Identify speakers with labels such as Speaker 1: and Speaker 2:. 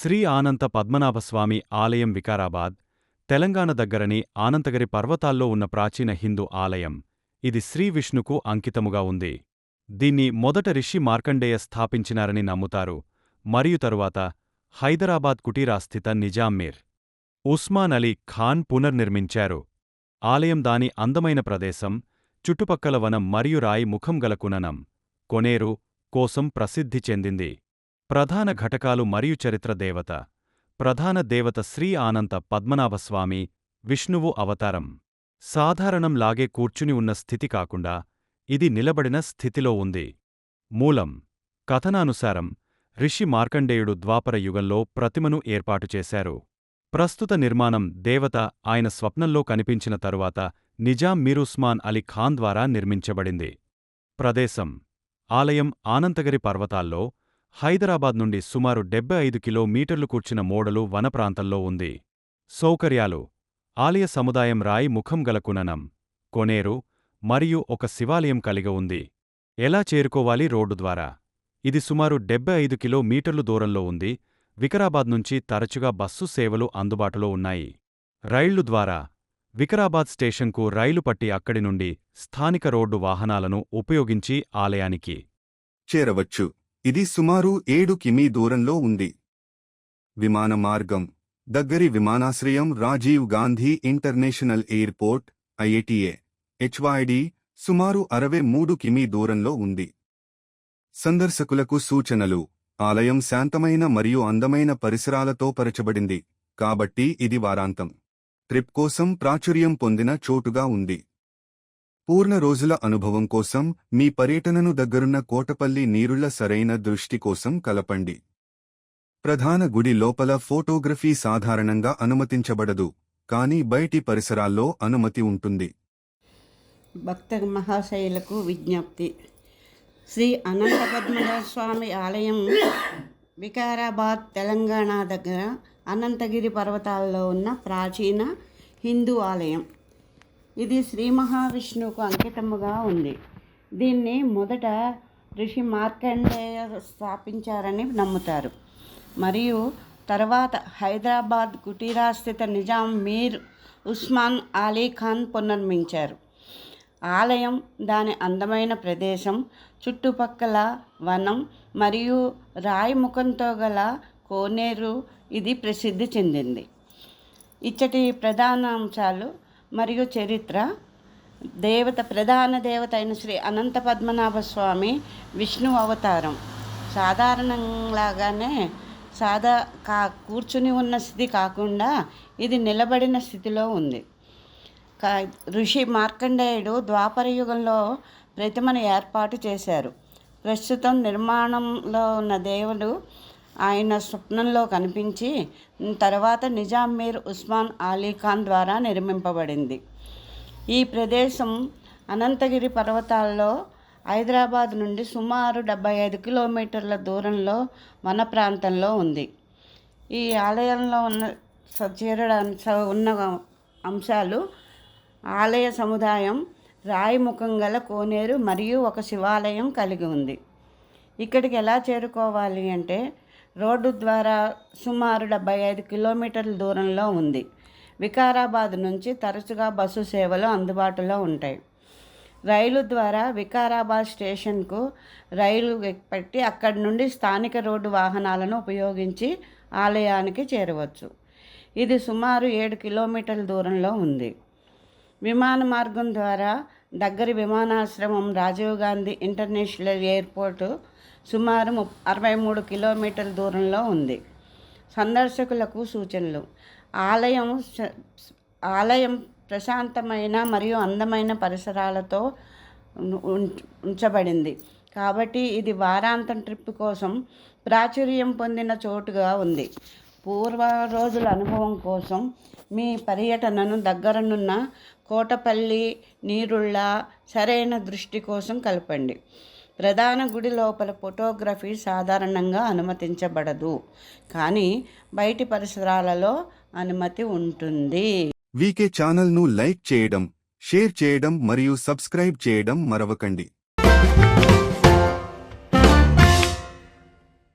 Speaker 1: శ్రీ ఆనంత పద్మనాభస్వామి ఆలయం వికారాబాద్ తెలంగాణ దగ్గరని ఆనంతగిరి పర్వతాల్లో ఉన్న ప్రాచీన హిందూ ఆలయం. ఇది శ్రీ విష్ణుకు అంకితముగా ఉంది. దీన్ని మొదట రిషి మార్కండేయ స్థాపించినారని నమ్ముతారు. మరియు తరువాత హైదరాబాద్ కుటీరాస్థిత నిజామ్మీర్ ఉస్మాన్ అలీ ఖాన్ పునర్నిర్మించారు. ఆలయం దాని అందమైన ప్రదేశం చుట్టుపక్కల వనం మరియు రాయి ముఖం గల కుననం కొనేరు కోసం ప్రసిద్ధి చెందింది. ప్రధాన ఘటకాలు మరియు చరిత్ర దేవత. ప్రధాన దేవత శ్రీ ఆనంత పద్మనాభస్వామి విష్ణువు అవతారం. సాధారణం లాగే కూర్చుని ఉన్న స్థితి కాకుండా ఇది నిలబడిన స్థితిలో ఉంది. మూలం. కథనానుసారం రిషి మార్కండేయుడు ద్వాపర యుగంలో ప్రతిమను ఏర్పాటు చేశారు. ప్రస్తుత నిర్మాణం దేవత ఆయన స్వప్నంలో కనిపించిన తరువాత నిజాం మీరుస్మాన్ అలీ ఖాన్ ద్వారా నిర్మించబడింది. ప్రదేశం. ఆలయం ఆనంతగిరి పర్వతాల్లో హైదరాబాద్ నుండి సుమారు డెబ్బై ఐదు కిలోమీటర్లు కూర్చిన మోడలు వనప్రాంతంలో ఉంది. సౌకర్యాలు. ఆలయ సముదాయం రాయి ముఖం గల కుననం కొనేరు మరియు ఒక శివాలయం కలిగి ఉంది. ఎలా చేరుకోవాలి రోడ్డు ద్వారా? ఇది సుమారు డెబ్బై ఐదు కిలోమీటర్లు దూరంలో ఉంది. వికారాబాద్ నుంచి తరచుగా బస్సు సేవలు అందుబాటులో ఉన్నాయి. రైళ్ళు ద్వారా. వికారాబాద్ స్టేషన్కు రైలు పట్టి అక్కడి నుండి స్థానిక రోడ్డు వాహనాలను ఉపయోగించి ఆలయానికి
Speaker 2: చేరవచ్చు. ఇది సుమారు ఏడు కిమీ దూరంలో ఉంది. విమాన మార్గం. దగ్గరి విమానాశ్రయం Rajiv Gandhi international airport IATA HYD సుమారు అరవై మూడు కిమీ దూరంలో ఉంది. సందర్శకులకు సూచనలు. ఆలయం శాంతమైన మరియు అందమైన పరిసరాలతో పరచబడింది. కాబట్టి ఇది వారాంతం. ట్రిప్ కోసం ప్రాచుర్యం పొందిన చోటుగా ఉంది. పూర్ణ రోజుల అనుభవం కోసం మీ పర్యటనను దగ్గరున్న కోటపల్లి నీరుళ్ళ సరైన దృష్టి కోసం కలపండి. ప్రధాన గుడి లోపల ఫోటోగ్రఫీ సాధారణంగా అనుమతించబడదు కానీ బయటి పరిసరాల్లో అనుమతి ఉంటుంది.
Speaker 3: భక్త మహాశైలకు విజ్ఞప్తి. శ్రీ అనంతపద్మనాభ స్వామి ఆలయం వికారాబాద్ తెలంగాణ దగ్గర అనంతగిరి పర్వతాల్లో ఉన్న ప్రాచీన హిందూ ఆలయం. ఇది శ్రీ మహావిష్ణువుకు అంకితముగా ఉంది. దీన్ని మొదట ఋషి మార్కండేయ స్థాపించారని నమ్ముతారు. మరియు తర్వాత హైదరాబాద్ కుటీరాస్థిత నిజాం మీర్ ఉస్మాన్ అలీ ఖాన్ పునర్మించారు. ఆలయం దాని అందమైన ప్రదేశం చుట్టుపక్కల వనం మరియు రాయి ముఖంతో గల కోనేరు ఇది ప్రసిద్ధి చెందింది. ఇచ్చటి ప్రధాన అంశాలు మరియు చరిత్ర. దేవత ప్రధాన దేవత అయిన శ్రీ అనంత పద్మనాభ స్వామి విష్ణు అవతారం. సాధారణంలాగానే సాదా కా కూర్చుని ఉన్న స్థితి కాకుండా ఇది నిలబడిన స్థితిలో ఉంది. కా ఋషి మార్కండేయుడు ద్వాపర యుగంలో ప్రతిమను ఏర్పాటు చేశారు. ప్రస్తుతం నిర్మాణంలో ఉన్న దేవుడు ఆయన స్వప్నంలో కనిపించి తర్వాత నిజాం మీర్ ఉస్మాన్ అలీ ఖాన్ ద్వారా నిర్మింపబడింది. ఈ ప్రదేశం అనంతగిరి పర్వతాల్లో హైదరాబాద్ నుండి సుమారు డెబ్బై ఐదు కిలోమీటర్ల దూరంలో వన ప్రాంతంలో ఉంది. ఈ ఆలయంలో ఉన్న స- చేరడానికి ఉన్న అంశాలు ఆలయ సముదాయం రాయి ముఖం గల కోనేరు మరియు ఒక శివాలయం కలిగి ఉంది. ఇక్కడికి ఎలా చేరుకోవాలి అంటే రోడ్డు ద్వారా సుమారు డెబ్బై ఐదు కిలోమీటర్ల దూరంలో ఉంది. వికారాబాద్ నుంచి తరచుగా బస్సు సేవలు అందుబాటులో ఉంటాయి. రైలు ద్వారా వికారాబాద్ స్టేషన్కు రైలు పెట్టి అక్కడి నుండి స్థానిక రోడ్డు వాహనాలను ఉపయోగించి ఆలయానికి చేరవచ్చు. ఇది సుమారు ఏడు కిలోమీటర్ల దూరంలో ఉంది. విమాన మార్గం ద్వారా దగ్గరి విమానాశ్రమం రాజీవ్ గాంధీ ఇంటర్నేషనల్ ఎయిర్పోర్టు సుమారు ముప్ అరవై మూడు కిలోమీటర్ల దూరంలో ఉంది. సందర్శకులకు సూచనలు. ఆలయం ఆలయం ప్రశాంతమైన మరియు అందమైన పరిసరాలతో ఉం- ఉంచబడింది. కాబట్టి ఇది వారాంతం ట్రిప్ కోసం ప్రాచుర్యం పొందిన చోటుగా ఉంది. పూర్వ రోజుల అనుభవం కోసం మీ పర్యటనను దగ్గరనున్న కోటపల్లి నీరుళ్ళ సరైన దృష్టి కోసం కలపండి. ప్రధాన గుడి లోపల ఫోటోగ్రఫీ సాధారణంగా అనుమతించబడదు. కానీ బయటి పరిసరాలలో అనుమతి ఉంటుంది.
Speaker 2: వీకే ఛానల్ను లైక్ చేయడం షేర్ చేయడం మరియు సబ్స్క్రైబ్ చేయడం మరవకండి.